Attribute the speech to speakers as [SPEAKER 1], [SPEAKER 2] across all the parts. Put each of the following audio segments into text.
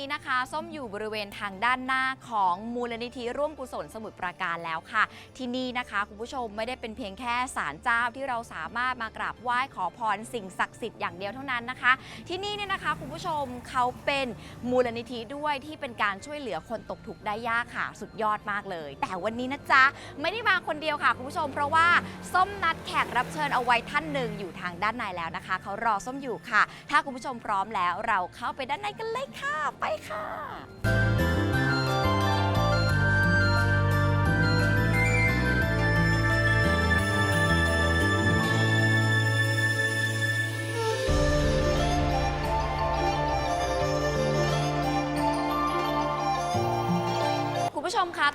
[SPEAKER 1] นี้นะคะ ส้มอยู่บริเวณทางด้านหน้าของมูลนิธิร่วมกุศลสมุทรปราการแล้วค่ะ ที่นี่นะคะ คุณผู้ชมไม่ได้เป็นเพียงแค่ศาลเจ้าที่เราสามารถมากราบไหว้ขอพรสิ่งศักดิ์สิทธิ์อย่างเดียวเท่านั้นนะคะ ที่นี่เนี่ยนะคะคุณผู้ชมเขาเป็นมูลนิธิด้วยที่เป็นการช่วยเหลือคนตกทุกข์ได้ยากค่ะ สุดยอดมากเลย แต่วันนี้นะจ๊ะไม่ได้มาคนเดียวค่ะคุณผู้ชม เพราะว่าส้มนัดแขกรับเชิญเอาไว้ท่านหนึ่งอยู่ทางด้านในแล้วนะคะเขารอส้มอยู่ค่ะ ถ้าคุณผู้ชมพร้อมแล้วเราเข้าไปด้านในกันเลยค่ะ ไปค่ะ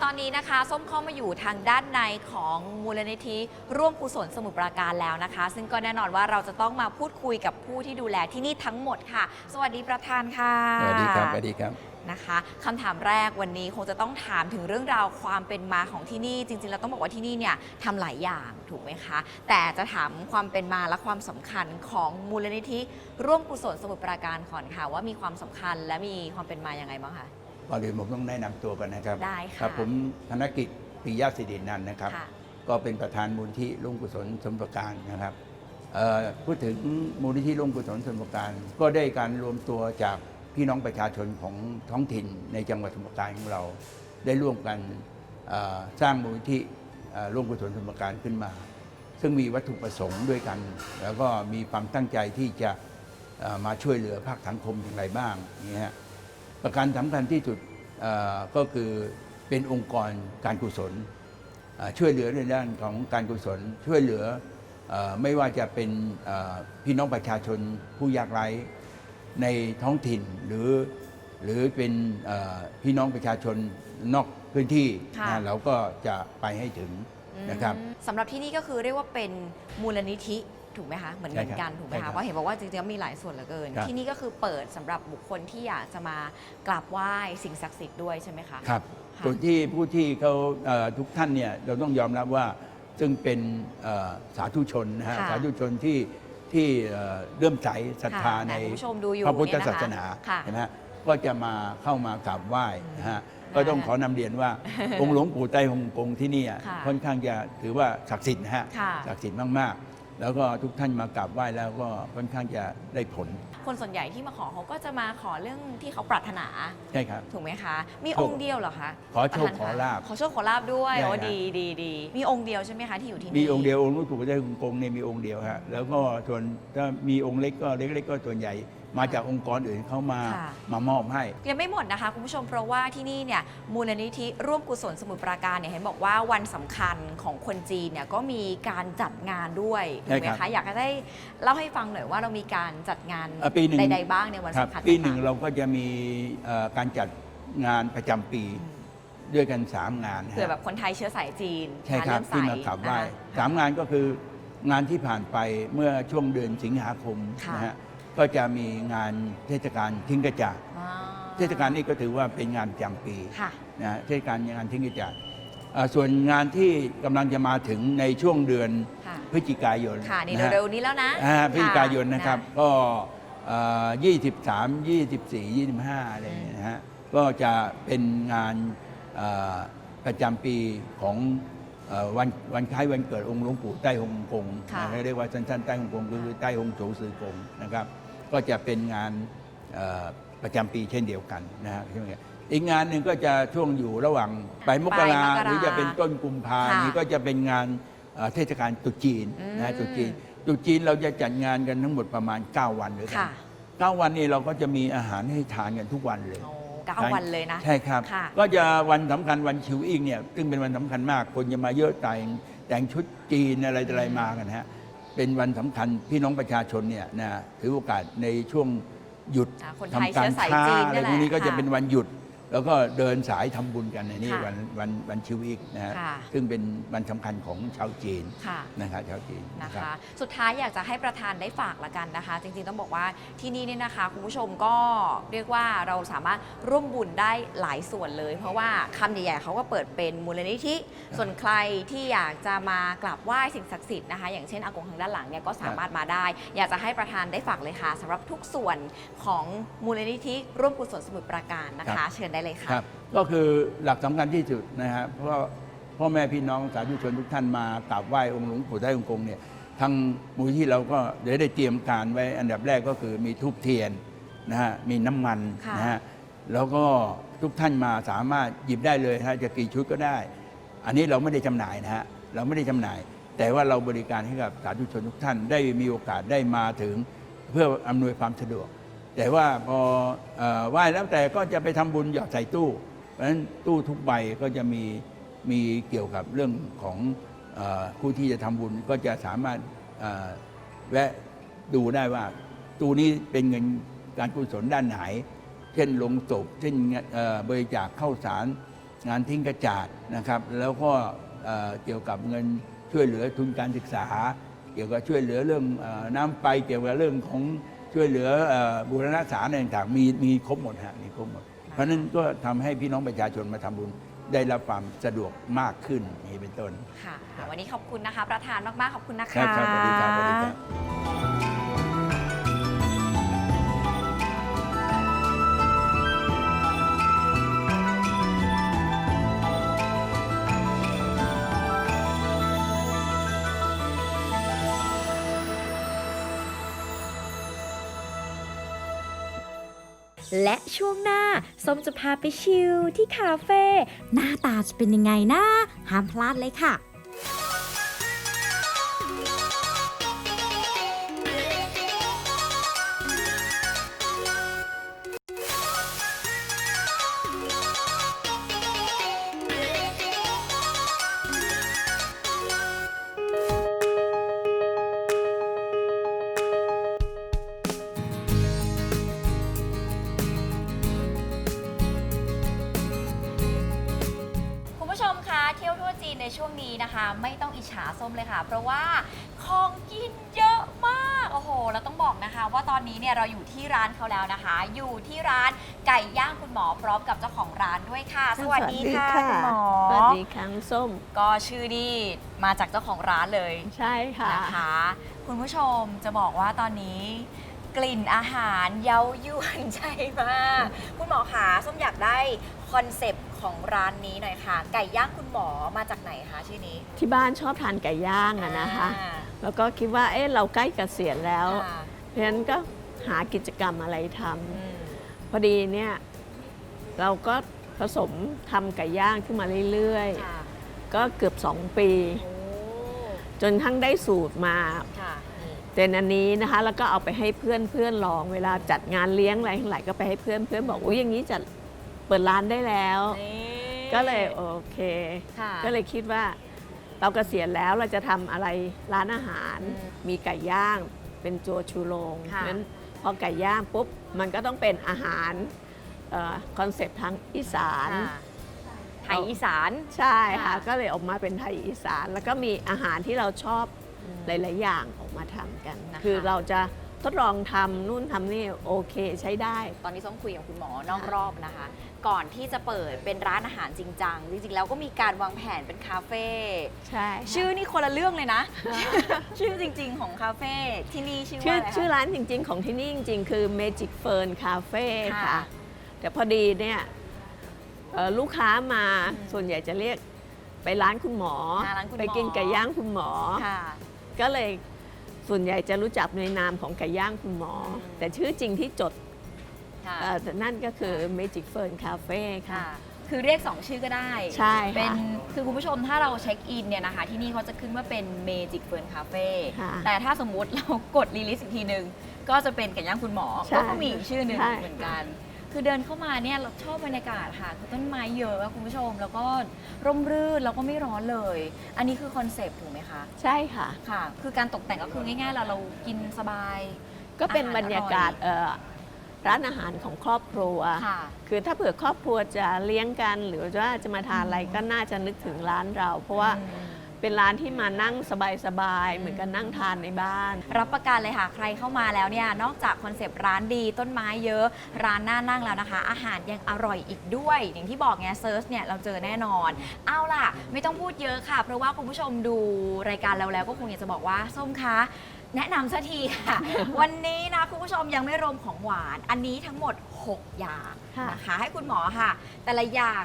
[SPEAKER 1] ตอนนี้นะคะ ส้มเข้ามาอยู่ทางด้านในของมูลนิธิร่วมกุศลสมุทรปราการแล้วนะคะ ซึ่งก็แน่นอนว่าเราจะต้องมาพูดคุยกับผู้ที่ดูแลที่นี่ทั้งหมดค่ะ สวัสดีประธานค่ะ
[SPEAKER 2] สวัสดีครับสวัสดีครับ
[SPEAKER 1] นะคะคำถามแรกวันนี้คงจะต้องถามถึงเรื่องราวความเป็นมาของที่นี่ จริงๆเราต้องบอกว่าที่นี่เนี่ยทำหลายอย่างถูกไหมคะ แต่จะถามความเป็นมาและความสำคัญของมูลนิธิร่วมกุศลสมุทรปราการก่อนค่ะ ว่ามีความสำคัญและมีความเป็นมาอย่างไงบ้างคะ
[SPEAKER 2] ก่อนอื่นผมต้องแนะนำตัวกันนะครับ
[SPEAKER 1] ได้ค่ะ
[SPEAKER 2] ครับ ผมธนกิจปิยะสิรินันท์นะครับ
[SPEAKER 1] ค่ะ
[SPEAKER 2] ก็เป็นประธานมูลที่ร่วมกุศลสมประการนะครับเอ่อพูดถึงมูลนิธิร่วมกุศลสมประการ ก็ได้การรวมตัวจากพี่น้องประชาชนของท้องถิ่นในจังหวัดสมุทรปราการของเรา ได้ร่วมกันเอ่อสร้างมูลนิธิเอ่อร่วมกุศลสมประการขึ้นมา ซึ่งมีวัตถุประสงค์ด้วยกัน แล้วก็มีความตั้งใจที่จะเอ่อมาช่วยเหลือภาคสังคมอย่างไรบ้างนี่ฮะ ประการสำคัญที่สุดเอ่อก็คือเป็นองค์กรการกุศลเอ่อช่วยเหลือในด้านของการกุศล ช่วยเหลือเออไม่ว่าจะเป็นเอ่อพี่น้องประชาชนผู้ยากไร้ในท้องถิ่นหรือหรือเป็นเอ่อพี่น้องประชาชนนอกพื้นที่
[SPEAKER 1] ค่ะ
[SPEAKER 2] นะเราก็จะไปให้ถึงนะครับ
[SPEAKER 1] อืมสำหรับที่นี่ก็คือเรียกว่าเป็นมูลนิธิ ถูกไหมคะเหมือน
[SPEAKER 2] ใช่
[SPEAKER 1] เหมือน
[SPEAKER 2] ครับ
[SPEAKER 1] กันถูกไหม
[SPEAKER 2] ใช่ครั
[SPEAKER 1] คะ
[SPEAKER 2] บ
[SPEAKER 1] ว่าเห็นบอกว่าจริงๆแล้วมีหลายส่วนเหลือเกิน
[SPEAKER 2] ครับ
[SPEAKER 1] ที่นี่ก็คือเปิดสำหรับบุคคลที่อยากจะมากราบไหว้สิ่งศักดิ์สิทธิ์ด้วยใช่ไหมคะ
[SPEAKER 2] ครับ
[SPEAKER 1] ค่ะ
[SPEAKER 2] ส่วนที่ผู้ที่เขาเอ่อทุกท่านเนี่ยเราต้องยอมรับว่าซึ่งเป็นเอ่อสาธุชนนะฮะ
[SPEAKER 1] ค่ะ
[SPEAKER 2] สาธุชนที่ที่เอ่อเริ่อมใสศรัทธา
[SPEAKER 1] ค่ะ
[SPEAKER 2] ใน
[SPEAKER 1] คุณผู้ชมดูอยู่
[SPEAKER 2] พระพุทธ
[SPEAKER 1] เนี่ยนะคะ
[SPEAKER 2] ศาสนา
[SPEAKER 1] ค่ะ
[SPEAKER 2] เห็นไหมฮะก็จะมาเข้ามากราบไหว้นะฮะ
[SPEAKER 1] อืม
[SPEAKER 2] ก็ต้องขอนำเรียนว่า องค์หลวงปู่ไตรฮงกงที่นี่อะ
[SPEAKER 1] ค่ะ
[SPEAKER 2] ค่อนข้างจะถือว่าศักดิ์สิทธิ์นะฮะ
[SPEAKER 1] ค่ะ
[SPEAKER 2] ศักดิ์สิทธิ์มากๆ แล้วก็ทุกท่านมากราบไหว้แล้วก็ค่อนข้างจะได้ผล
[SPEAKER 1] คนส่วนใหญ่ที่มาขอเขาก็จะมาขอเรื่องที่เขาปรารถนา
[SPEAKER 2] ใช่ครับ
[SPEAKER 1] ถูกไหมคะ มี
[SPEAKER 2] โชค
[SPEAKER 1] องค์เดียวเหรอคะ
[SPEAKER 2] ขอโชค
[SPEAKER 1] ประธน
[SPEAKER 2] ขอลาภ
[SPEAKER 1] ขอโชคขอลาบด้วย
[SPEAKER 2] ใช่
[SPEAKER 1] โอ้
[SPEAKER 2] ครับ
[SPEAKER 1] ดีดีดีมีองค์เดียวใช่ไหมคะที่อยู่ที่นี่
[SPEAKER 2] มีองค์เดียวองค์หลวงปู่ไตรฮงกงเนี่ยมีองค์เดียวฮะแล้วก็ส่วนถ้ามีองค์เล็กก็เล็กๆก็ส่วนใหญ่ มาจากองค์กรอื่นเขามา
[SPEAKER 1] ค่ะ
[SPEAKER 2] มามอบให้
[SPEAKER 1] ยังไม่หมดนะคะคุณผู้ชมเพราะว่าที่นี่เนี่ยมูลนิธิร่วมกุศลสมุทรปราการเนี่ยเห็นบอกว่าวันสำคัญของคนจีนเนี่ยก็มีการจัดงานด้วยถูกไหม
[SPEAKER 2] ใช่ครั
[SPEAKER 1] คะ
[SPEAKER 2] บ
[SPEAKER 1] อยากจะได้เล่าให้ฟังหน่อยว่าเรามีการจัดงาน
[SPEAKER 2] เอ่อปีหนึ่ง
[SPEAKER 1] ใดๆบ้างในวัน
[SPEAKER 2] ครับ
[SPEAKER 1] สำคัญ
[SPEAKER 2] ปีหนึ่ง
[SPEAKER 1] ต่า
[SPEAKER 2] เราก็จะมีเอ่อการจัดงานประจำปี
[SPEAKER 1] ๆอืม
[SPEAKER 2] ด้วยกัน 3 งาน
[SPEAKER 1] เผื่อ
[SPEAKER 2] ฮะ
[SPEAKER 1] แบบคนไทยเชื้อสายจีน
[SPEAKER 2] ใช่ครับ
[SPEAKER 1] งาน
[SPEAKER 2] ที่
[SPEAKER 1] เลื่อมใส
[SPEAKER 2] มากราบไหว้
[SPEAKER 1] นะคะ
[SPEAKER 2] สามงานก็คืองานที่ผ่านไปเมื่อช่วงเดือนสิงหาคม
[SPEAKER 1] ค่ะ
[SPEAKER 2] นะฮะ ก็จะมีงานเทศกาลทิ้งกระจาด
[SPEAKER 1] อ่า
[SPEAKER 2] เทศกาลนี้ก็ถือว่าเป็นงานประจำปี
[SPEAKER 1] ค่ะ
[SPEAKER 2] นะฮะเทศกาลงานทิ้งกระจาดเอ่อส่วนงานที่กำลังจะมาถึงในช่วงเดือน
[SPEAKER 1] ค่ะ
[SPEAKER 2] พฤศจิกายน
[SPEAKER 1] ค่ะนี่ะ
[SPEAKER 2] ฮะ
[SPEAKER 1] เร็วๆนี้แล้วนะ
[SPEAKER 2] อ่าพฤศจิกายนนะครับะก็เอ่อ23 24 25 อะไรอย่างเงี้ยนะฮะก็จะเป็นงานเอ่อประจำปีของเอ่อวันวันคล้ายวันเกิดองค์หลวงปู่ใต้ฮงกง
[SPEAKER 1] ค่ะ
[SPEAKER 2] นะเรียกว่าสั้นๆใต้ฮงกงคือใต้ฮงโฉซือกงนะครับ ก็จะเป็นงานเอ่อประจำปีเช่นเดียวกันนะฮะใช่ไหมครับอีกงานหนึ่งก็จะช่วงอยู่ระหว่างปลายมกรา
[SPEAKER 1] ปลายมกรา
[SPEAKER 2] หรือจะเป็นต้นกุมภา
[SPEAKER 1] ค่ะ
[SPEAKER 2] นี้ก็จะเป็นงานเอ่อเทศกาลตรุษจีนนะฮะ
[SPEAKER 1] อืม
[SPEAKER 2] ตรุษจีนตรุษจีนเราจะจัดงานกันทั้งหมดประมาณ 9 วันด้วยกั
[SPEAKER 1] ค่ะ
[SPEAKER 2] น9วันนี้เราก็จะมีอาหารให้ทานกันทุกวันเลย
[SPEAKER 1] โอ้เก้าวันเลยนะ
[SPEAKER 2] ใช่ครับ
[SPEAKER 1] ค่ะ
[SPEAKER 2] ก็จะวันสำคัญวันชิวอิงเนี่ย ซึ่งเป็นวันสำคัญมาก คนจะมาเยอะแต่งแต่งชุดจีนอะไรต่ออะไรมากันฮะ เป็นวันสำคัญพี่น้องประชาชนเนี่ยนะถือโอกาสในช่วงหยุด
[SPEAKER 1] อ่าคนไทย
[SPEAKER 2] ทำการ
[SPEAKER 1] เชื้อสาย
[SPEAKER 2] ค้า
[SPEAKER 1] จีน
[SPEAKER 2] อะไร
[SPEAKER 1] นี่แหละ
[SPEAKER 2] พวกนี้ก็จะ
[SPEAKER 1] ค่ะ
[SPEAKER 2] เป็นวันหยุด แล้วก็เดินสายทำบุญกันในนี้
[SPEAKER 1] ค่ะ
[SPEAKER 2] วันวันวันชิวอีกนะฮะ
[SPEAKER 1] ค่ะ
[SPEAKER 2] ซึ่งเป็นวันสำคัญของชาวจีน
[SPEAKER 1] ค่ะ
[SPEAKER 2] นะครับชาวจีน
[SPEAKER 1] นะ
[SPEAKER 2] รับ
[SPEAKER 1] คะ สุดท้ายอยากจะให้ประธานได้ฝากละกันนะคะ จริงๆต้องบอกว่าที่นี่เนี่ยนะคะคุณผู้ชมก็เรียกว่าเราสามารถร่วมบุญได้หลายส่วนเลย เพราะว่าคำใหญ่ๆเขาก็เปิดเป็นมูลนิธิส่วนใครที่อยากจะมากราบไหว้สิ่งศักดิ์สิทธิ์นะคะ อย่างเช่นอากงทางด้านหลังเนี่ยก็สามารถมาได้ อยากจะให้ประธานได้ฝากเลยค่ะสำหรับทุกส่วนของมูลนิธิร่วมกุศลสมุทรปราการนะ
[SPEAKER 2] ครั
[SPEAKER 1] คะ
[SPEAKER 2] บ
[SPEAKER 1] เชิญได้เลยค่ะ
[SPEAKER 2] ครับ ก็คือหลักสำคัญที่สุดนะฮะเพราะพ่อแม่พี่น้องสาธุชนทุกท่านมากราบไหว้องค์หลวงปู่ไทยองค์กงเนี่ยทางมูลที่เราก็ได้ได้เตรียมการไว้อันดับแรกก็คือมีทูบเทียนนะฮะมีน้ำมัน
[SPEAKER 1] ค่ะ
[SPEAKER 2] นะฮะแล้วก็ทุกท่านมาสามารถหยิบได้เลยฮะจะกี่ชุดก็ได้ อันนี้เราไม่ได้จำหน่ายนะฮะเราไม่ได้จำหน่าย แต่ว่าเราบริการให้กับสาธุชนทุกท่านได้มีโอกาสได้มาถึง เพื่ออำนวยความสะดวก แต่ว่าพออไหว้แล้วแต่ก็จะไปทำบุญหยอดใส่ตู้ เพราะฉะนั้นตู้ทุกใบก็จะมีมีเกี่ยวกับเรื่องของอผู้ที่จะทำบุญก็จะสามารถแวะดูได้ว่าตู้นี้เป็นเงินการกุศลด้านไหน เช่นลงศพเช่นเบริจาคเข้าสาร งานทิ้งกระจาดนะครับ แล้วก็เกี่ยวกับเงินช่วยเหลือทุนการศึกษา เกี่ยวกับช่วยเหลือเรื่องอน้ำไปเกี่ยวกับเรื่องของ ช่วยเหลือเอ่อบูรณะสถานอะไรต่างๆมีมีครบหมดฮะมีครบหมด เพราะฉะนั้นก็ทำให้พี่น้องประชาชนมาทำบุญได้รับความสะดวกมากขึ้นอย่างนี้เป็นต้น
[SPEAKER 1] ค่ะ วันนี้ขอบคุณนะคะ ประธานมาก ๆ ขอบคุณนะ
[SPEAKER 2] ครั
[SPEAKER 1] คะ
[SPEAKER 2] บครับสวัสดีครับ
[SPEAKER 3] และช่วงหน้าส้มจะพาไปชิลที่คาเฟ่หน้าตาจะเป็นยังไงนะห้ามพลาดเลยค่ะ
[SPEAKER 1] เขาแล้วนะคะ อยู่ที่ร้านไก่ย่างคุณหมอพร้อมกับเจ้าของร้านด้วยค่ะ สวัสดีค่ะคุณหมอ
[SPEAKER 4] สวัสดีค่ะน้องส้ม
[SPEAKER 1] ก็ชื่อนี่มาจากเจ้าของร้านเลย
[SPEAKER 4] ใช่ค่ะ
[SPEAKER 1] นะคะคุณผู้ชมจะบอกว่าตอนนี้กลิ่นอาหารเย้ายวนใจมากคุณหมอคะส้มอยากได้คอนเซปต์ของร้านนี้หน่อยค่ะ ไก่ย่างคุณหมอมาจากไหนคะชื่อนี้
[SPEAKER 4] ที่บ้านชอบทานไก่ย่างอะนะคะ
[SPEAKER 1] อ่า
[SPEAKER 4] แล้วก็คิดว่าเอ๊ะเราใกล้เกษียณแล้ว
[SPEAKER 1] ค่ะ
[SPEAKER 4] เพราะฉะนั้นก็ หากิจกรรมอะไรทำ
[SPEAKER 1] อืม
[SPEAKER 4] พอดีเนี่ยเราก็ผสมทำไก่ย่างขึ้นมาเรื่อย
[SPEAKER 1] ค่ะ
[SPEAKER 4] ๆก็เกือบ2ปี
[SPEAKER 1] โอ้
[SPEAKER 4] จนทั้งได้สูตรมา
[SPEAKER 1] ค่ะนี่
[SPEAKER 4] เป็นอันนี้นะคะ แล้วก็เอาไปให้เพื่อนเพื่อนลองเวลาจัดงานเลี้ยงอะไรทั้งหลายก็ไปให้เพื่อนเพื่อนบอกอุ้ยอย่างนี้จัดเปิดร้านได้แล้ว
[SPEAKER 1] นี่
[SPEAKER 4] ก็เลยโอเค
[SPEAKER 1] ค่ะ
[SPEAKER 4] ก็เลยคิดว่าเราเกษียณแล้วเราจะทำอะไรร้านอาหาร
[SPEAKER 1] อืม
[SPEAKER 4] มีไก่ย่างเป็นจัวชูโรง
[SPEAKER 1] ค่ะ
[SPEAKER 4] นั้นพ อไก่ย่างปุ๊บมันก็ต้องเป็นอาหารคอนเซปต์ทางอีสาน
[SPEAKER 1] ค่ะไทยอีสาน
[SPEAKER 4] ใช่ค่ะ
[SPEAKER 1] ค่ะ
[SPEAKER 4] ก็เลยออกมาเป็นไทยอีสาน แล้วก็มีอาหารที่เราชอบหลาย ๆ อย่างออกมาทำกัน
[SPEAKER 1] นะคะ
[SPEAKER 4] คือเราจะ ทดลองทำนู่นทำนี่โอเคใช้ได้
[SPEAKER 1] ตอนนี้ส้มคุยกับคุณหมอนอกรอบนะคะ ก่อนที่จะเปิดเป็นร้านอาหารจริงจังจริงๆแล้วก็มีการวางแผนเป็นคาเฟ่
[SPEAKER 4] ใช่ค่ะ
[SPEAKER 1] ชื่อนี่คนละเรื่องเลยนะ ชื่อจริง ๆ ของคาเฟ่ที่นี่ชื่อ
[SPEAKER 4] ชื่
[SPEAKER 1] ว่า
[SPEAKER 4] อ
[SPEAKER 1] อะไรคะ
[SPEAKER 4] ชื่อร้านจริง ๆ ของที่นี่จริง ๆ คือ Magic Fern Cafe
[SPEAKER 1] ค่ะ
[SPEAKER 4] ค่ะ แต่พอดีเนี่ยเอ่อลูกค้ามา
[SPEAKER 1] อืม
[SPEAKER 4] ส่วนใหญ่จะเรียกไปร้านคุณหมอ
[SPEAKER 1] อ่าร้านคุณหมอ
[SPEAKER 4] ไปกินไก่ย่างคุณหมอ
[SPEAKER 1] ค่ะ
[SPEAKER 4] ก็เลย ส่วนใหญ่จะรู้จักในนามของไก่ย่างคุณหมออ
[SPEAKER 1] ม
[SPEAKER 4] แต่ชื่อจริงที่จด
[SPEAKER 1] ค่ะ
[SPEAKER 4] เอ่อนั่นก็คือ Magic Fern Cafe ค่ะ
[SPEAKER 1] ค่ะ คือเรียก 2 ชื่อก็ได้
[SPEAKER 4] ใช่
[SPEAKER 1] เป็น
[SPEAKER 4] ค่ะ
[SPEAKER 1] คือคุณผู้ชมถ้าเราเช็คอินเนี่ยนะคะ ที่นี่เขาจะขึ้นว่าเป็น Magic Fern Cafe
[SPEAKER 4] ค่ะ
[SPEAKER 1] แต่ถ้าสมมุติเรากดรีลิสอีกทีหนึ่งก็จะเป็นไก่ย่างคุณหมอ
[SPEAKER 4] ใช่
[SPEAKER 1] ก็มีอีกชื่อหนึ่ง
[SPEAKER 4] ใช่
[SPEAKER 1] เหมือนกัน คือเดินเข้ามาเนี่ยเราชอบบรรยากาศค่ะคือต้นไม้เยอะอะคุณผู้ชม แล้วก็ร่มรื่นแล้วก็ไม่ร้อนเลย อันนี้คือคอนเซปต์ถูกไหมคะ
[SPEAKER 4] ใช่ค่ะ
[SPEAKER 1] ค่ะ คือการตกแต่งก็คือง่ายๆเราเรากินสบาย
[SPEAKER 4] ก็เป็น
[SPEAKER 1] อาหาร
[SPEAKER 4] บรรยากาศ
[SPEAKER 1] อร่อย
[SPEAKER 4] เอ่อร้านอาหารของครอบครัว
[SPEAKER 1] ค่ะ
[SPEAKER 4] คือถ้าเผื่อครอบครัวจะเลี้ยงกัน หรือว่าจะมาทานอะไรก็น่าจะนึกถึงร้านเรา เพราะว่า เป็นร้านที่มานั่งสบายๆ เหมือนกับนั่งทานในบ้าน
[SPEAKER 1] รับประกันเลยค่ะ ใครเข้ามาแล้วเนี่ย นอกจากคอนเซปต์ร้านดีต้นไม้เยอะ ร้านน่านั่งแล้วนะคะ อาหารยังอร่อยอีกด้วย อย่างที่บอกไงเซิร์ชเนี่ยเราเจอแน่นอน เอาล่ะ ไม่ต้องพูดเยอะค่ะ เพราะว่าคุณผู้ชมดูรายการเราแล้วก็คงอยากจะบอกว่าส้มคะแนะนำสักทีค่ะ วันนี้นะคุณผู้ชมยังไม่รวมของหวาน อันนี้ทั้งหมด 6 อย่าง
[SPEAKER 4] ค่ะ
[SPEAKER 1] นะคะให้คุณหมอค่ะ แต่ละอย่าง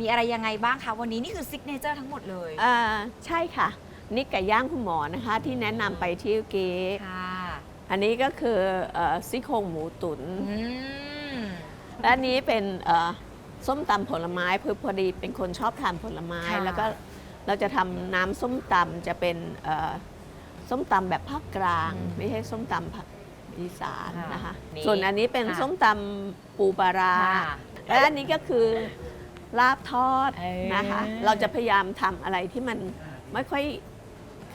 [SPEAKER 1] มีอะไรยังไงบ้างคะวันนี้นี่คือซิกเนเจอร์ทั้งหมดเลย
[SPEAKER 4] เอ่อใช่ค่ะ นี่ไก่ย่างคุณหมอนะคะ ที่แนะนำไปที่เมื่อกี้
[SPEAKER 1] ค่ะ
[SPEAKER 4] อันนี้ก็คือเอ่อซี่โครงหมูตุน
[SPEAKER 1] อืม
[SPEAKER 4] และอันนี้เป็นเอ่อส้มตำผลไม้เพื่อพอดีเป็นคนชอบทานผลไม้
[SPEAKER 1] ค่ะ
[SPEAKER 4] แล้วก็เราจะทำน้ำส้มตำจะเป็นเอ่อส้มตำแบบภาคกลาง ไม่ใช่ส้มตำภาคอีสานนะคะส่วนอันนี้เป็นส้มตำปูปลาร้า
[SPEAKER 1] ค่ะ
[SPEAKER 4] และอันนี้ก็คือ ลาบทอด
[SPEAKER 1] เออ
[SPEAKER 4] นะคะ เราจะพยายามทำอะไรที่มันไม่ค่อย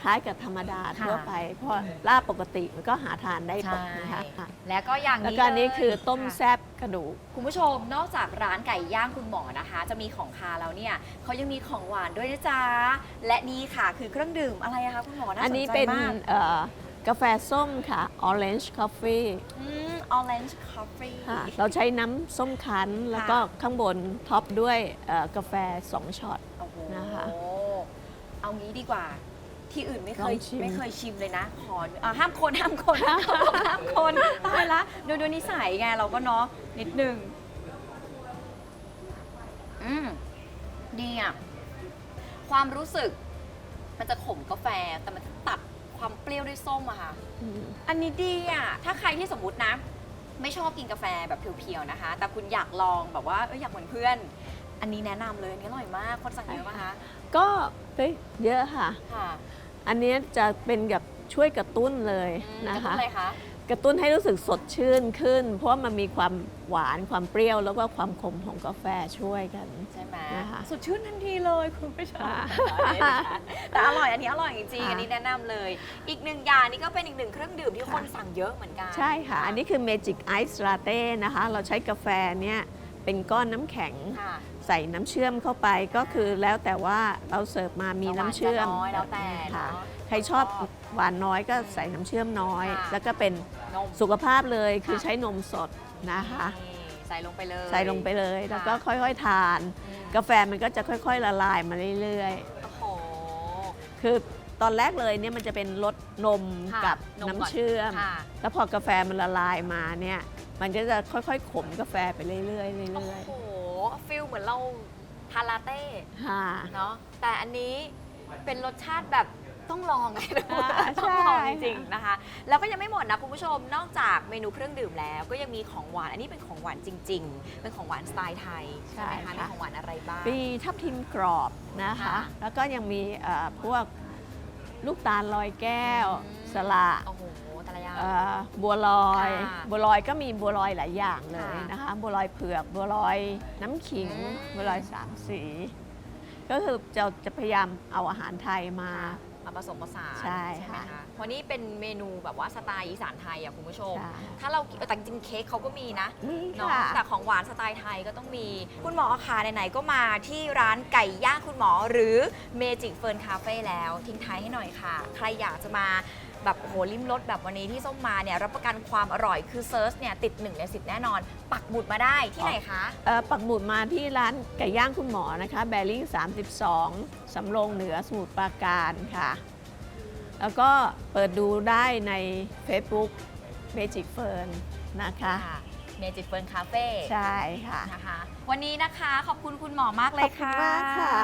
[SPEAKER 4] คล้ายกับธรรมดา
[SPEAKER 1] ค่ะ
[SPEAKER 4] ทั่วไป เพราะลาบปกติมันก็หาทานได้ปก
[SPEAKER 1] ใช่
[SPEAKER 4] นะคะค่ะ
[SPEAKER 1] แล้วก็อย่าง
[SPEAKER 4] แล้ว
[SPEAKER 1] นี้
[SPEAKER 4] ก็อันนี้
[SPEAKER 1] เลย
[SPEAKER 4] คือต้ม
[SPEAKER 1] ค่ะ
[SPEAKER 4] แซบกระดูก
[SPEAKER 1] คุณผู้ชมนอกจากร้านไก่ย่างคุณหมอนะคะ จะมีของคาวแล้วเนี่ยเขายังมีของหวานด้วยนะจ๊ะและนี่ค่ะคือเครื่องดื่มอะไรอะคะคุณหมอน่า
[SPEAKER 4] อัน
[SPEAKER 1] สน
[SPEAKER 4] นี้
[SPEAKER 1] ใจ
[SPEAKER 4] เป็น
[SPEAKER 1] มาก
[SPEAKER 4] เอ่อ กาแฟส้มค่ะ orange coffee
[SPEAKER 1] อืม orange coffee
[SPEAKER 4] ค่ะ เราใช้น้ำส้มคั้น แล้วก็ข้างบนท็อปด้วยเอ่อกาแฟ 2ช็อต
[SPEAKER 1] โอ้โห
[SPEAKER 4] นะคะ
[SPEAKER 1] เอางี้ดีกว่า ที่อื่นไม่เคย
[SPEAKER 4] ลองชิม
[SPEAKER 1] ไม่เคยชิมเลยนะ ขออะห้ามคนห้ามคนห้ามคนตายละดูดูนิสัยไงเราก็เนาะนิดนึงอืมดีอะ ความรู้สึก มันจะขมกาแฟแต่มันจะตัด ความเปรี้ยวด้วยส้มอะค่ะ
[SPEAKER 4] อืม
[SPEAKER 1] อันนี้ดีอะ ถ้าใครที่สมมตินะ ไม่ชอบกินกาแฟแบบเพียวๆนะคะ แต่คุณอยากลองแบบว่าเอยอยากเหมือนเพื่อน อันนี้แนะนำเลยอันนี้อร่อยมาก คนสั่งเยอะปะคะ
[SPEAKER 4] ก็เฮ้ยเยอะค่ะ
[SPEAKER 1] ค่ะ
[SPEAKER 4] อันนี้จะเป็นกับช่วยกระตุ้นเลย
[SPEAKER 1] อืม
[SPEAKER 4] นะ
[SPEAKER 1] กระตุ้
[SPEAKER 4] คะ
[SPEAKER 1] นอะไรคะ
[SPEAKER 4] กระตุ้นให้รู้สึกสดชื่นขึ้น เพราะว่ามันมีความหวานความเปรี้ยวแล้วก็ความขมของกาแฟช่วยกัน
[SPEAKER 1] ใช่ไหม
[SPEAKER 4] นะคะ
[SPEAKER 1] สดชื่นทันทีเลยคุณผู้ชม
[SPEAKER 4] ค่ะ
[SPEAKER 1] แต่อร่อยอันนี้อร่อยจริงๆ
[SPEAKER 4] ค่ะ
[SPEAKER 1] อันนี้แนะนำเลย อีกหนึ่งอย่างนี่ก็เป็นอีกหนึ่งเครื่องดื่มที่คนสั่งเยอะเหมือนกัน
[SPEAKER 4] ใช่ค่ะ อันนี้คือ Magic Ice Latte นะคะ เราใช้กาแฟเนี่ยเป็นก้อนน้ำแข็ง
[SPEAKER 1] ค่ะ
[SPEAKER 4] ใส่น้ำเชื่อมเข้าไปก็คือแล้วแต่ว่าเราเสิร์ฟมามีน้ำเชื่อม
[SPEAKER 1] จะหวานจะน้อยแล้วแต่
[SPEAKER 4] ค่ะ
[SPEAKER 1] เนอะ
[SPEAKER 4] ใครชอบหวานน้อยก็ใส่น้ำเชื่อมน้อย
[SPEAKER 1] ค่ะ
[SPEAKER 4] แล้วก็เป็น
[SPEAKER 1] นม
[SPEAKER 4] สุขภาพเลยคือ
[SPEAKER 1] ค่ะ
[SPEAKER 4] ใช้นมสดนะคะ
[SPEAKER 1] นี่ใส่ลงไปเลย
[SPEAKER 4] ใส่ลงไปเลย
[SPEAKER 1] ค่ะ
[SPEAKER 4] แล้วก็ค่อยๆทาน
[SPEAKER 1] อืม
[SPEAKER 4] กาแฟมันก็จะค่อยๆ ละลายมาเรื่อย
[SPEAKER 1] โอ้โห
[SPEAKER 4] ๆ คือตอนแรกเลยเนี่ยมันจะเป็นรสนม
[SPEAKER 1] ค่ะ
[SPEAKER 4] กับ
[SPEAKER 1] นมก่อน
[SPEAKER 4] น้ำเชื่อม
[SPEAKER 1] ค่ะ
[SPEAKER 4] แล้วพอกาแฟมันละลายมาเนี่ย มันก็จะค่อยๆ ขมกาแฟไปเรื่อยๆเรื่
[SPEAKER 1] โอ้
[SPEAKER 4] อย
[SPEAKER 1] โหฟิลเหมือนเราทานลาเต้
[SPEAKER 4] ๆค่ะ
[SPEAKER 1] เนาะแต่อันนี้เป็นรสชาติแบบ ต้องลองไงทุกคน
[SPEAKER 4] อ่า
[SPEAKER 1] ต้องลอง
[SPEAKER 4] ใช่
[SPEAKER 1] จริงๆนะคะ แล้วก็ยังไม่หมดนะคุณผู้ชมนอกจากเมนูเครื่องดื่มแล้ว ก็ยังมีของหวานอันนี้เป็นของหวานจริง ๆ เป็นของหวานสไตล์ไทยใช่ไหมคะมีของหวานอะไรบ้าง
[SPEAKER 4] มีทับทิมกรอบนะคะ
[SPEAKER 1] ค่ะ
[SPEAKER 4] แล้วก็ยังมีเอ่อพวกลูกตาลลอยแก้ว
[SPEAKER 1] อืม
[SPEAKER 4] สละ
[SPEAKER 1] โอ้โหแต่ละอย่าง
[SPEAKER 4] เอ่อบัวลอย
[SPEAKER 1] ค่ะ
[SPEAKER 4] บัวลอยก็มีบัวลอยหลายอย่างเลย
[SPEAKER 1] ค่ะ
[SPEAKER 4] นะคะ บัวลอยเผือก บัวลอยน้ำขิง
[SPEAKER 1] อืม
[SPEAKER 4] บัวลอยสามสี ก็คือจะจะพยายามเอาอาหารไทยมา
[SPEAKER 1] มาผสมผสาน
[SPEAKER 4] ใช่
[SPEAKER 1] ไหม
[SPEAKER 4] ค่ะ
[SPEAKER 1] คะเพราะนี่เป็นเมนูแบบว่าสไตล์อีสานไทยอะคุณผู้ชม
[SPEAKER 4] ใช่
[SPEAKER 1] ถ้าเราแต่จริงๆเค้กเขาก็มีนะ
[SPEAKER 4] นี่
[SPEAKER 1] เนาะ
[SPEAKER 4] ค่ะ
[SPEAKER 1] แต่ของหวานสไตล์ไทยก็ต้องมี คุณหมอคะไหนๆก็มาที่ร้านไก่ย่างคุณหมอหรือเมจิกเฟิร์นคาเฟ่แล้วทิ้งท้ายให้หน่อยค่ะ ใครอยากจะมา แบบโอ้โหลิ้มรสแบบวันนี้ที่ส้มมาเนี่ยรับประกันความอร่อยคือเซิร์ชเนี่ยติด1ใน10แน่นอน ปักหมุดมาได้ที่ไหนคะ
[SPEAKER 4] เอ่อปักหมุดมาที่ร้านไก่ย่างคุณหมอนะคะแบริ่ง32 สำโรงเหนือสมุทรปราการค่ะ แล้วก็เปิดดูได้ใน Facebook Magic Fern นะคะ
[SPEAKER 1] เมจิกเฟิร์นคาเฟ่
[SPEAKER 4] ใช่ค่ะ
[SPEAKER 1] นะคะ วันนี้นะคะขอบคุณคุณหมอมากเลยค่ะ
[SPEAKER 4] ขอบคุณมากค่ะ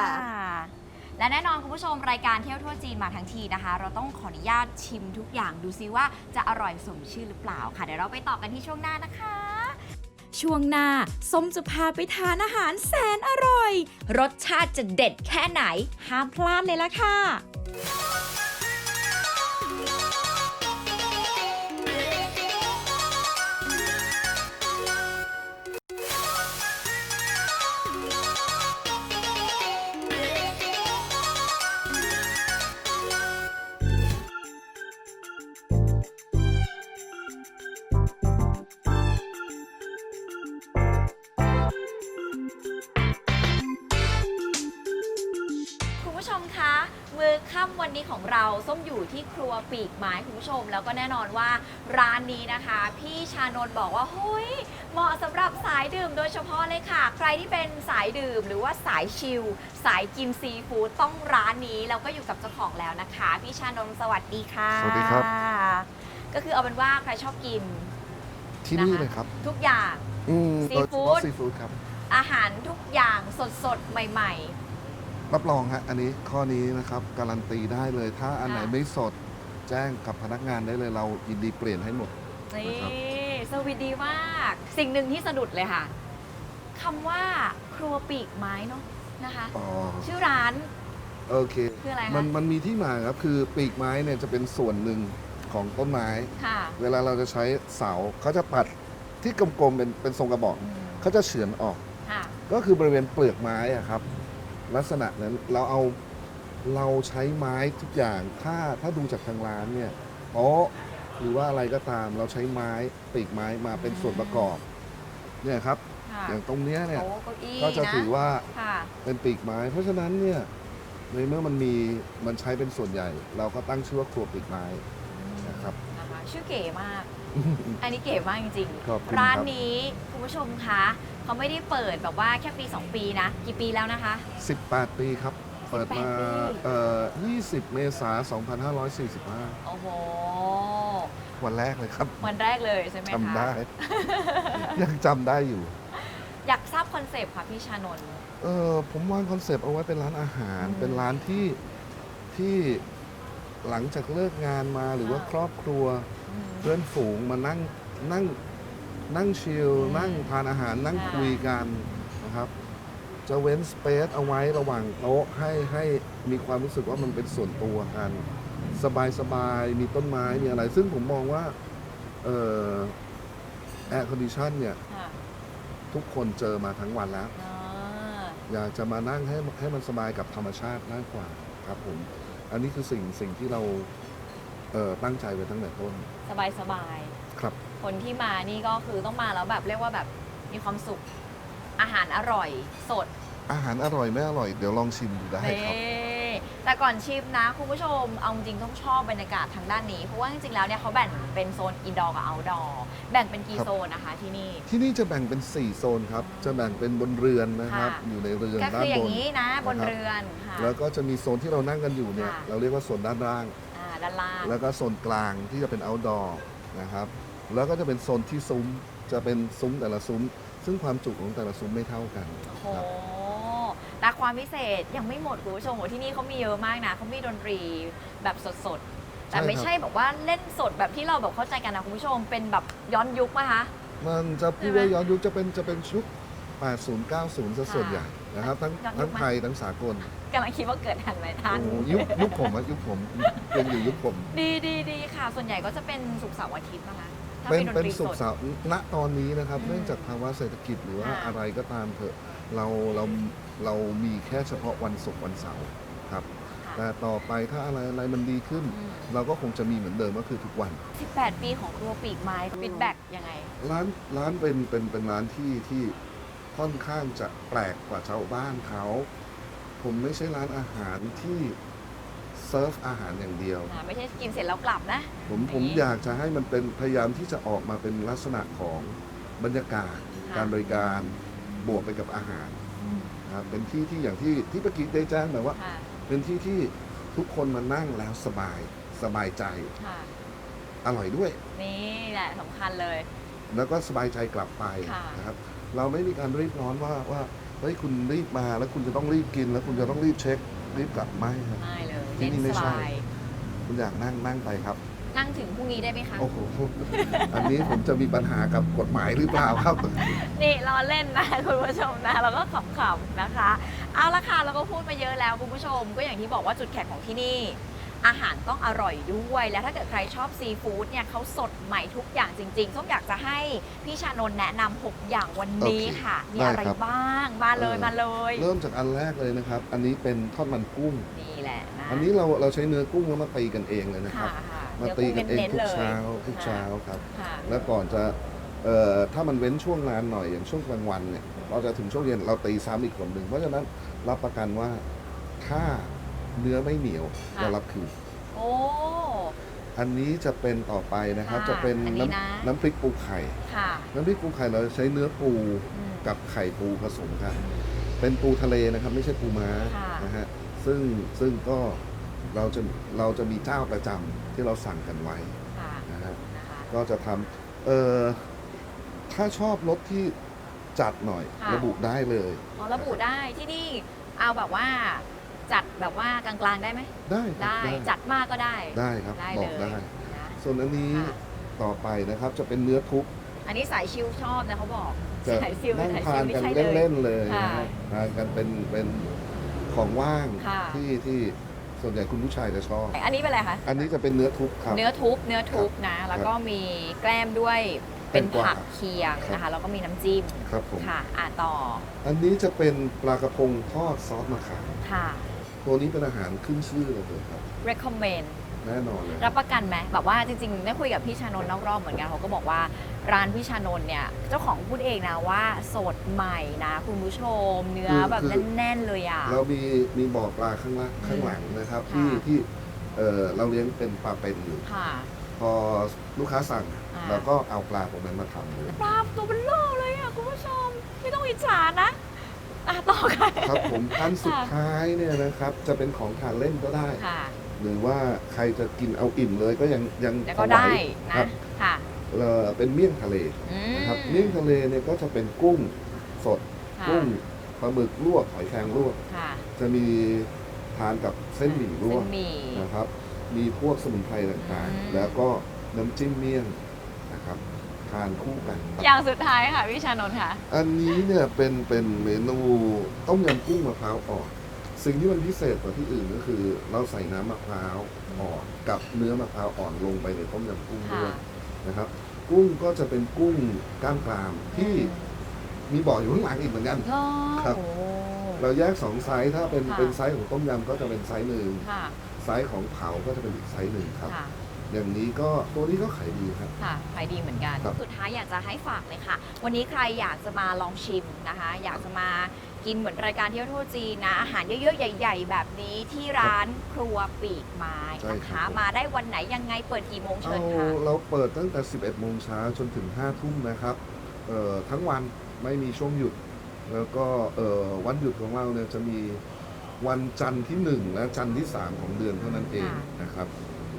[SPEAKER 1] และแน่นอนคุณผู้ชมรายการเที่ยวทั่วจีนมาทั้งทีนะคะ เราต้องขออนุญาตชิมทุกอย่างดูซิว่าจะอร่อยสมชื่อหรือเปล่าค่ะ เดี๋ยวเราไปต่อกันที่ช่วงหน้านะคะ
[SPEAKER 3] ช่วงหน้าส้มจะพาไปทานอาหารแสนอร่อย รสชาติจะเด็ดแค่ไหนห้ามพลาดเลยละค่ะ
[SPEAKER 1] ส้มอยู่ที่ครัวปีกไม้คุณผู้ชม แล้วก็แน่นอนว่าร้านนี้นะคะ พี่ชานนท์บอกว่าเฮ้ยเหมาะสำหรับสายดื่มโดยเฉพาะเลยค่ะ ใครที่เป็นสายดื่มหรือว่าสายชิลสายกินซีฟู้ดต้องร้านนี้แล้วก็อยู่กับเจ้าของแล้วนะคะ พี่ชานนท์สวัสดีค่ะ
[SPEAKER 5] สวัสดีครับ
[SPEAKER 1] ก็คือเอาเป็นว่าใครชอบกิน
[SPEAKER 5] ที่นี่
[SPEAKER 1] นะคะ
[SPEAKER 5] เลยครับ
[SPEAKER 1] ทุกอย่าง
[SPEAKER 5] อืม
[SPEAKER 1] ซี
[SPEAKER 5] โดยเฉ
[SPEAKER 1] ฟู้
[SPEAKER 5] พาะ
[SPEAKER 1] ด
[SPEAKER 5] ซีฟู้ดครับ
[SPEAKER 1] อาหารทุกอย่างสดๆ ใหม่
[SPEAKER 5] รับรองฮะอันนี้ข้อนี้นะครับการันตีได้เลย ถ้าอันไหน
[SPEAKER 1] ค่ะ
[SPEAKER 5] ไม่สดแจ้งกับพนักงานได้เลยเรายินดีเปลี่ยนให้หมด
[SPEAKER 1] ๆนี่
[SPEAKER 5] นะครับ
[SPEAKER 1] สวิตดีมาก สิ่งหนึ่งที่สะดุดเลยค่ะคำว่าครัวปีกไม้เนาะนะคะ
[SPEAKER 5] อ๋อ
[SPEAKER 1] ชื่อร้าน
[SPEAKER 5] โอเค
[SPEAKER 1] คืออะไรคะ
[SPEAKER 5] มันมันมีที่มาครับคือปีกไม้เนี่ยจะเป็นส่วนหนึ่งของต้นไม้
[SPEAKER 1] ค่ะ
[SPEAKER 5] เวลาเราจะใช้เสาเขาจะปัดที่กลมๆเป็นเป็นทรงกระบอก
[SPEAKER 1] อืม
[SPEAKER 5] เขาจะเฉือนออก
[SPEAKER 1] ค่ะ
[SPEAKER 5] ก็คือบริเวณเปลือกไม้อะครับ ลักษณะนั้นเราเอาเราใช้ไม้ทุกอย่างถ้าถ้าดูจากทางร้านเนี่ยโต๊ะหรือว่าอะไรก็ตามเราใช้ไม้ปีกไม้มาเป็นส่วนประกอบเนี่ยครับ
[SPEAKER 1] ค่ะ
[SPEAKER 5] อย่างตรงเนี้ยเนี่ย
[SPEAKER 1] โต๊ะเก้าอี้
[SPEAKER 5] ก็จะ
[SPEAKER 1] น
[SPEAKER 5] ถือว่า
[SPEAKER 1] ค่ะ
[SPEAKER 5] เป็นปีกไม้ เพราะฉะนั้นเนี่ยในเมื่อมันมีมันใช้เป็นส่วนใหญ่ เราก็ตั้งชื่อว่าครัวปีกไม้นะครับ
[SPEAKER 1] นะคะชื่อเก๋มาก อันนี้เก๋มากจริง
[SPEAKER 5] ขอบคุณ
[SPEAKER 1] ร้าน
[SPEAKER 5] ครับ
[SPEAKER 1] นี้คุณผู้ชมคะเขาไม่ได้เปิดแบบว่าแค่ปี 2 ปีนะ กี่ปีแล้วนะคะ
[SPEAKER 5] 18 ปีครับ เปิดมา
[SPEAKER 1] 18ปี
[SPEAKER 5] เอ่อ20 เมษายน2545
[SPEAKER 1] โอ้โห
[SPEAKER 5] วันแรกเลยครับ
[SPEAKER 1] วันแรกเลยใช่ไหมคะ
[SPEAKER 5] จำได้ ยังจำได้อยู่
[SPEAKER 1] อยากทราบคอนเซปต์ค่ะพี่ชานนท์
[SPEAKER 5] เออผมวางคอนเซปต์เอาไว้เป็นร้านอาหาร
[SPEAKER 1] อืม
[SPEAKER 5] เป็นร้านที่ที่หลังจากเลิกงานมาหรือว่า
[SPEAKER 1] อ่า
[SPEAKER 5] ครอบครัว เพื่อนฝูงมานั่งนั่งนั่งชิล
[SPEAKER 1] อืม
[SPEAKER 5] นั่งทานอาหารนั่ง
[SPEAKER 1] ค่ะ
[SPEAKER 5] คุยกันนะครับจะเว้นสเปซเอาไว้ระหว่างโต๊ะให้ให้มีความรู้สึกว่ามันเป็นส่วนตัวกัน สบายสบายๆมีต้นไม้มีอะไร ซึ่งผมมองว่าเอ่อแอร์คอนดิชันเนี่ย
[SPEAKER 1] ค่ะ
[SPEAKER 5] ทุกคนเจอมาทั้งวันแล้ว
[SPEAKER 1] อ่า
[SPEAKER 5] อยากจะมานั่งให้ให้มันสบายกับธรรมชาติมากกว่าครับผม อันนี้คือสิ่งสิ่งที่เราเอ่อตั้งใจไว้ตั้งแต่ต้น
[SPEAKER 1] สบายสบาย
[SPEAKER 5] ครับ
[SPEAKER 1] ๆคนที่มานี่ก็คือต้องมาแล้วแบบเรียกว่าแบบมีความสุข อาหารอร่อยสด
[SPEAKER 5] อาหารอร่อยไม่อร่อยเดี๋ยวลองชิมดูได้ครับ
[SPEAKER 1] นี่แต่ก่อนชิมนะ คุณผู้ชม เอาจริงๆต้องชอบบรรยากาศทางด้านนี้ เพราะว่าจริงๆ แล้วเนี่ยเขาแบ่งเป็นโซนอินดอร์กับเอาท์ดอร์แบ่งเป็นกี่
[SPEAKER 5] ครับ
[SPEAKER 1] โซนนะคะที่นี่
[SPEAKER 5] ที่นี่จะแบ่งเป็น 4 โซนครับ จะแบ่งเป็นบนเรือนนะครับ
[SPEAKER 1] ค่ะ
[SPEAKER 5] อยู่ในเรือน
[SPEAKER 1] ก็
[SPEAKER 5] ด้า
[SPEAKER 1] คื
[SPEAKER 5] น
[SPEAKER 1] ออย่า
[SPEAKER 5] บ
[SPEAKER 1] ง
[SPEAKER 5] น
[SPEAKER 1] นี้นะ บน
[SPEAKER 5] นะครับ
[SPEAKER 1] เรือนค่ะ
[SPEAKER 5] แล้วก็จะมีโซนที่เรานั่งกันอยู่เนี่ย
[SPEAKER 1] ค่ะ
[SPEAKER 5] เราเรียกว่าโซนด้านล่าง
[SPEAKER 1] อ่า ด้านล่าง
[SPEAKER 5] แล้วก็โซนกลางที่จะเป็น outdoor นะครับ แล้วก็จะเป็นโซนที่ซุ้ม จะเป็นซุ้มแต่ละซุ้ม ซึ่งความจุของแต่ละซุ้มไม่เท่ากัน
[SPEAKER 1] โอ้โห
[SPEAKER 5] ครับ
[SPEAKER 1] แต่ความพิเศษยังไม่หมดคุณผู้ชมโอ้ที่นี่เขามีเยอะมากนะเขามีดนตรีแบบสดๆ แต่ไม่ใช่แบบว่าเล่นสดแบบที่เราแบบเข้าใจกันนะคุณผู้ชมเป็นแบบย้อนยุคไหมคะ
[SPEAKER 5] มันจะพูด
[SPEAKER 1] ใช่ไหม
[SPEAKER 5] ว่าย้อนยุคจะเป็นจะเป็นชุด 80 90ซะส่วนใหญ่นะครับ ทั้ง
[SPEAKER 1] ย้อนยุค
[SPEAKER 5] ทั้ง
[SPEAKER 1] ไหม
[SPEAKER 5] ไทยทั้งสากล
[SPEAKER 1] กำลังคิดว่าเกิดทันไหมทัน
[SPEAKER 5] โอ้โหยุคยุคผมอะยุคผมเป็นอยู่ยุคผม
[SPEAKER 1] ดีดีดีค่ะ ส่วนใหญ่ก็จะเป็นสุกร์เสาร์อาทิตย์นะคะถ้า
[SPEAKER 5] เป็น
[SPEAKER 1] ดน
[SPEAKER 5] เป็น
[SPEAKER 1] ตรี
[SPEAKER 5] สุ
[SPEAKER 1] ส
[SPEAKER 5] ข
[SPEAKER 1] ด
[SPEAKER 5] เสาร์ณตอนนี้นะครับ
[SPEAKER 1] อืม
[SPEAKER 5] เนื่องจากภาวะเศรษฐกิจหรือว่า
[SPEAKER 1] ค่ะ
[SPEAKER 5] อะไรก็ตามเถอะเราเราเรามีแค่เฉพาะวันศุกร์วันเสาร์ครับ
[SPEAKER 1] ค่ะ
[SPEAKER 5] แต่ต่อไปถ้าอะไรอะไรมันดีขึ้น
[SPEAKER 1] อืม
[SPEAKER 5] เราก็คงจะมีเหมือนเดิมก็คือทุกวัน
[SPEAKER 1] 18 ปีของครัวปีกไม้ฟีดแบ็กยังไง
[SPEAKER 5] ร้านร้านเป็นเป็นเป็นร้านที่ที่ ค่อนข้างจะแปลกกว่าชาวบ้านเขาผมไม่ใช่ร้านอาหารที่เซิร์ฟอาหารอย่างเดียว
[SPEAKER 1] อ่าไม่ใช่กินเสร็จแล้วกลับนะ
[SPEAKER 5] ผมผม
[SPEAKER 1] นี่
[SPEAKER 5] อยากจะให้มันเป็นพยายามที่จะออกมาเป็นลักษณะของบรรยากาศ
[SPEAKER 1] ค่ะ
[SPEAKER 5] การบริการบวกไปกับอาหารนะครับเป็นที่ที่อย่างที่ที่ปกี้ได้แจ้งแบบว่า
[SPEAKER 1] ค่ะ
[SPEAKER 5] เป็นที่ที่ทุกคนมานั่งแล้วสบายสบายใจ
[SPEAKER 1] ค่ะ
[SPEAKER 5] อร่อยด้วย
[SPEAKER 1] นี่แหละสำคัญเลย
[SPEAKER 5] แล้วก็สบายใจกลับไป
[SPEAKER 1] ค่ะ
[SPEAKER 5] นะครับ เราไม่มีการรีบร้อนว่าว่าเฮ้ยคุณรีบมาแล้วคุณจะต้องรีบกิน แล้วคุณจะต้องรีบเช็ครีบกลับไม่ครับ
[SPEAKER 1] ง่ายเลย
[SPEAKER 5] ที่
[SPEAKER 1] เน้น
[SPEAKER 5] นี่ไม่
[SPEAKER 1] ส
[SPEAKER 5] ใช่
[SPEAKER 1] บาย
[SPEAKER 5] คุณอยากนั่งนั่งไปครับ
[SPEAKER 1] นั่งถึงพรุ่งนี้ได้ไหมคะ
[SPEAKER 5] โอ้โห อันนี้ผมจะมีปัญหากับกฎหมายหรือเปล่าครับ
[SPEAKER 1] นี่เราเล่นนะ คุณผู้ชมนะเราก็ขำๆนะคะ เอาละค่ะเราก็พูดมาเยอะแล้วคุณผู้ชม ก็อย่างที่บอกว่าจุดแข็งของที่นี่ อาหารต้องอร่อยด้วย แล้วถ้าเกิดใครชอบซีฟู้ดเนี่ยเขาสดใหม่ทุกอย่างจริงๆส้มอยากจะให้พี่ชานนท์แนะนำหกอย่างวันนี้
[SPEAKER 5] โอเค
[SPEAKER 1] ค่ะ มี
[SPEAKER 5] ได้
[SPEAKER 1] อะไร
[SPEAKER 5] ครับ
[SPEAKER 1] บ้างมาเลย
[SPEAKER 5] เออ
[SPEAKER 1] มาเลย
[SPEAKER 5] เริ่มจากอันแรกเลยนะครับ อันนี้เป็นทอดมันกุ้ง
[SPEAKER 1] นี่แหละนะ
[SPEAKER 5] อันนี้เราเราใช้เนื้อกุ้งแล้วมาตีกันเองเลยนะค
[SPEAKER 1] ค่ะ
[SPEAKER 5] รับ
[SPEAKER 1] ค่ะ
[SPEAKER 5] มา
[SPEAKER 1] เดี๋ยว
[SPEAKER 5] ตี
[SPEAKER 1] กุ้ง
[SPEAKER 5] กันเอง
[SPEAKER 1] เน้น
[SPEAKER 5] ทุ
[SPEAKER 1] ๆเล
[SPEAKER 5] ก
[SPEAKER 1] ย
[SPEAKER 5] เช้าทุก
[SPEAKER 1] ค่ะ
[SPEAKER 5] เช้าครับ
[SPEAKER 1] ค่ะ
[SPEAKER 5] แล้วก่อนจะเอ่อถ้ามันเว้นช่วงนานหน่อยอย่างช่วงกลางวันเนี่ยเราจะถึงช่วงเย็นเราตีซ้ำอีกคนหนึ่งเพราะฉะนั้นรับประกันว่าถ้า เนื้อไม่เหนียว
[SPEAKER 1] ค่ะ
[SPEAKER 5] เรารับคืน
[SPEAKER 1] โอ้
[SPEAKER 5] อันนี้จะเป็นต่อไปนะครับ
[SPEAKER 1] ค่ะ
[SPEAKER 5] จะเป็น
[SPEAKER 1] อันนี้
[SPEAKER 5] น้
[SPEAKER 1] นะำ
[SPEAKER 5] น้ำพริกปูไข่
[SPEAKER 1] ค่ะ
[SPEAKER 5] น้ำพริกปูไข่เราจะใช้เนื้อปู
[SPEAKER 1] อืม
[SPEAKER 5] กับไข่ปูผสมกัน เป็นปูทะเลนะครับ ไม่ใช่ปูม้า
[SPEAKER 1] ค่ะ
[SPEAKER 5] นะฮะ ซึ่งซึ่งก็เราจะเราจะมีเจ้าประจำที่เราสั่งกันไว้
[SPEAKER 1] ค่ะ
[SPEAKER 5] นะฮะ
[SPEAKER 1] นะคะ
[SPEAKER 5] ก็จะทำเออถ้าชอบรสที่จัดหน่อย
[SPEAKER 1] ค่ะ
[SPEAKER 5] ระบุได้เลย
[SPEAKER 1] อ๋อระบุได้ที่นี่เอาแบบว่า จัดแบบว่ากลางๆได้ไหม
[SPEAKER 5] ได้ครับ
[SPEAKER 1] ได้จัดมากก็ได้
[SPEAKER 5] ได้ครับ
[SPEAKER 1] ได้
[SPEAKER 5] บ
[SPEAKER 1] เล
[SPEAKER 5] อก
[SPEAKER 1] ย
[SPEAKER 5] ได้
[SPEAKER 1] นะ
[SPEAKER 5] ส่วนอันนี้
[SPEAKER 1] ค่ะ
[SPEAKER 5] ต่อไปนะครับจะเป็นเนื้อทุบ
[SPEAKER 1] อันนี้สายชิลชอบนะเขาบอก
[SPEAKER 5] จะ
[SPEAKER 1] สายซิล
[SPEAKER 5] นั่ง
[SPEAKER 1] สาย
[SPEAKER 5] ทา
[SPEAKER 1] ซิ
[SPEAKER 5] น
[SPEAKER 1] ลนี่
[SPEAKER 5] กัน
[SPEAKER 1] ใช่เลย
[SPEAKER 5] เล่นๆเลยนะ
[SPEAKER 1] ค่ะ
[SPEAKER 5] ฮะทานกันเป็นเป็นของว่าง
[SPEAKER 1] ค่ะ
[SPEAKER 5] ที่ที่ส่วนใหญ่คุณผู้ชายจะชอบ
[SPEAKER 1] อันนี้เป็นอะไรคะ
[SPEAKER 5] อันนี้จะเป็นเนื้อทุบครับ
[SPEAKER 1] เนื้อทุบเนื้อทุบนะ แล้วก็มีแกล้มด้วยเป็น
[SPEAKER 5] แตงกวา
[SPEAKER 1] ผักเคียง
[SPEAKER 5] ครับ
[SPEAKER 1] นะคะแล้วก็มีน้ำจิ้ม
[SPEAKER 5] ครับผม
[SPEAKER 1] ค่ะอะต่อ
[SPEAKER 5] อันนี้จะเป็นปลากระพงทอดซอสมะขาม
[SPEAKER 1] ค่ะ
[SPEAKER 5] ตัวนี้เป็นอาหารขึ้นชื่อเลยครับ
[SPEAKER 1] recommend
[SPEAKER 5] แน่นอนเลย
[SPEAKER 1] รับประกันไหมแบบว่าจริงๆได้คุยกับพี่ชานนท์นอกรอบเหมือนกันเขาก็บอกว่าร้านพี่ชานนท์เนี่ยเจ้าของพูดเองนะว่าสดใหม่นะ คุณผู้ชม เนื้อแบบแน่นๆเลยอะ
[SPEAKER 5] เรามีมีบ่อปลาข้างล่างข้างหลังนะครับ
[SPEAKER 1] ค่ะ
[SPEAKER 5] ที่ที่เอ่อเราเลี้ยงเป็นปลาเป็นอยู่
[SPEAKER 1] ค่ะ
[SPEAKER 5] พอลูกค้าสั่ง
[SPEAKER 1] อ่า
[SPEAKER 5] เราก็เอาปลาตรงนั้นมาทำเลย
[SPEAKER 1] ปลาตัวเป็นโลเลยอะคุณผู้ชมไม่ต้องอิจฉานะ อะต่อค่ะ
[SPEAKER 5] ครับผมอันสุดท้ายเนี่ยนะครับ จะเป็นของทานเล่นก็ได้
[SPEAKER 1] ค่ะ
[SPEAKER 5] หรือว่าใครจะกินเอาอิ่มเลยก็ยังยัง
[SPEAKER 1] แล้วก็
[SPEAKER 5] พอหว
[SPEAKER 1] ได้
[SPEAKER 5] ค
[SPEAKER 1] นะ
[SPEAKER 5] รับ
[SPEAKER 1] ค่ะ
[SPEAKER 5] เอ่อเป็นเมี่ยงทะเล
[SPEAKER 1] อื
[SPEAKER 5] นะครับเมี่ยงทะเลเนี่ยก็จะเป็นกุ้งสด
[SPEAKER 1] ค่ะ
[SPEAKER 5] กุ้งปลาหมึกลวกหอยแครงลวก
[SPEAKER 1] ค่ะ
[SPEAKER 5] จะมีทานกับเส้นหมี่ลว
[SPEAKER 1] เส้
[SPEAKER 5] ก
[SPEAKER 1] นหมี่
[SPEAKER 5] นะครับ มีพวกสมุนไพรต่าง
[SPEAKER 1] อืม
[SPEAKER 5] ๆ แล้วก็น้ำจิ้มเมี่ยงนะครับ ทานคู่กัน
[SPEAKER 1] อย่างสุดท้ายค่ะพี่ชานนท์ค่ะ
[SPEAKER 5] อันนี้เนี่ยเป็นเป็นเมนูต้มยำกุ้งมะพร้าวอ่อน สิ่งที่มันพิเศษกว่าที่อื่นก็คือ เราใส่น้ำมะพร้าวอ่อนกับเนื้อมะพร้าวอ่อนลงไปในต้มยำกุ้งด้วย
[SPEAKER 1] ค่ะ
[SPEAKER 5] นะครับ กุ้งก็จะเป็นกุ้งกล้ามกรามที่มีบ่ออยู่ข้างหลังอีกเหมือนกัน
[SPEAKER 1] ก็
[SPEAKER 5] ครับ
[SPEAKER 1] โอ้
[SPEAKER 5] เราแยกสองไซส์ถ้าเป็น
[SPEAKER 1] ค่ะ
[SPEAKER 5] เป็นไซส์ของต้มยำก็จะเป็นไซส์หนึ่ง
[SPEAKER 1] ค่ะ
[SPEAKER 5] ไซส์ของเผาก็จะเป็นอีกไซส์หนึ่งครับ
[SPEAKER 1] ค่ะ
[SPEAKER 5] อย่างนี้ก็ตัวนี้ก็ขายดีครับ
[SPEAKER 1] ค่ะขายดีเหมือนกัน
[SPEAKER 5] ครับ
[SPEAKER 1] สุดท้ายอยากจะให้ฝากเลยค่ะ วันนี้ใครอยากจะมาลองชิมนะคะ อยากจะมากินเหมือนรายการเที่ยวทั่วจีนนะ อาหารเยอะๆ ใหญ่ ๆ แบบนี้ที่ร้านครัวปีกไม้
[SPEAKER 5] ใช่
[SPEAKER 1] นะ
[SPEAKER 5] ครั
[SPEAKER 1] คะ
[SPEAKER 5] บผม
[SPEAKER 1] มาได้วันไหนยังไงเปิดกี่โมงเชิ
[SPEAKER 5] เอา
[SPEAKER 1] ญค่ะ
[SPEAKER 5] เราเปิดตั้งแต่ 11 โมงเช้าจนถึง 5 ทุ่มนะครับเอ่อทั้งวันไม่มีช่วงหยุด แล้วก็เอ่อวันหยุดของเราเนี่ยจะมีวันจันทร์ที่ 1 และจันทร์ที่ 3 ของเดือนเท่านั้นเอง
[SPEAKER 1] ค่ะ
[SPEAKER 5] นะครับ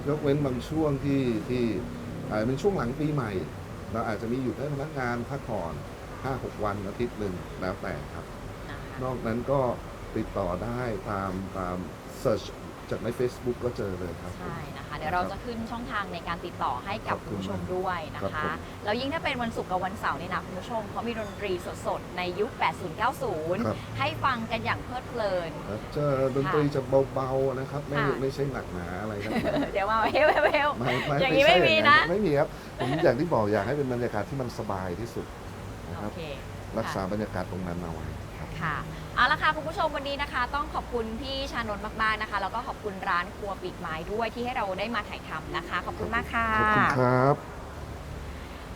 [SPEAKER 5] ยกเว้นบางช่วงที่ที่อาจจะเป็นช่วงหลังปีใหม่ เราอาจจะมีหยุดให้พนักงานพักผ่อน5-6 วันอาทิตย์หนึ่งแล้วแต่ครับ
[SPEAKER 1] นะคะ
[SPEAKER 5] นอกนั้นก็ติดต่อได้ตามตาม search จากใน Facebook ก็เจอเลยครับผม
[SPEAKER 1] ใช่นะคะ เดี๋ยวเราจะขึ้นช่องทางในการติดต่อให้กับ
[SPEAKER 5] ขอบคุ
[SPEAKER 1] คุณ
[SPEAKER 5] ณ
[SPEAKER 1] ผู้ชมด้วยนะ
[SPEAKER 5] ครั
[SPEAKER 1] คะ
[SPEAKER 5] บผม
[SPEAKER 1] แล้วยิ่งถ้าเป็นวันศุกร์กับวันเสาร์นี่นะคุณผู้ชมเขามีดนตรีสดๆ ในยุค
[SPEAKER 5] ครับ
[SPEAKER 1] 80-90 ให้ฟังกันอย่างเพลิดเพลิน
[SPEAKER 5] แล้วจะดนตรีจะเบาๆนะครับ ไม่
[SPEAKER 1] ค่ะ
[SPEAKER 5] ไม่ใช่หนักหนาอะไรครับ
[SPEAKER 1] เดี๋ยวมาเฮลเฮล
[SPEAKER 5] ไม่ไม่
[SPEAKER 1] อย่างนี้
[SPEAKER 5] ใช่
[SPEAKER 1] ไม่มีนะ
[SPEAKER 5] ไม่มีครับผมอย่างที่บอกอยากให้เป็นบรรยากาศที่มันสบายที่สุดนะค
[SPEAKER 1] โอ
[SPEAKER 5] รับ
[SPEAKER 1] เค
[SPEAKER 5] รักษาบรรยากาศตรงนั้นเอาไว้ครับ
[SPEAKER 1] ค่ะเอาละค่ะคุณผู้ชมวันนี้นะคะ ต้องขอบคุณพี่ชานนท์มากๆนะคะ แล้วก็ขอบคุณร้านครัวปีกไม้ด้วยที่ให้เราได้มาถ่ายทำนะคะ ขอบคุณมากค่ะ
[SPEAKER 5] ขอบคุณครับ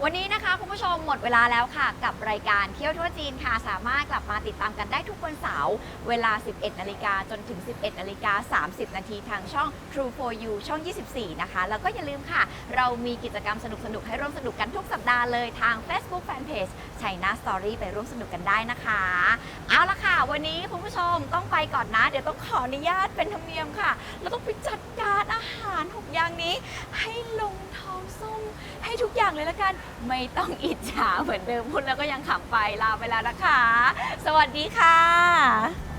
[SPEAKER 1] วันนี้นะคะคุณผู้ชมหมดเวลาแล้วค่ะ กับรายการเที่ยวทั่วจีนค่ะ สามารถกลับมาติดตามกันได้ทุกวันเสาร์เวลา 11 นาฬิกาจนถึง 11 นาฬิกา 30 นาทีทางช่อง True for You ช่อง 24 นะคะ แล้วก็อย่าลืมค่ะ เรามีกิจกรรมสนุกๆ ให้ร่วมสนุกกันทุกสัปดาห์เลยทาง Facebook Fanpage China Story ไปร่วมสนุกกันได้นะคะ เอาละค่ะ วันนี้คุณผู้ชมต้องไปก่อนนะ เดี๋ยวต้องขออนุญาตเป็นธรรมเนียมค่ะเราต้องไปจัดการอาหารหกอย่างนี้ ให้ลงท้องส้มให้ทุกอย่างเลยละกันไม่ต้องอิจฉาเหมือนเดิมพูดแล้วก็ยังขำไปลาไปแล้วนะคะ สวัสดีค่ะ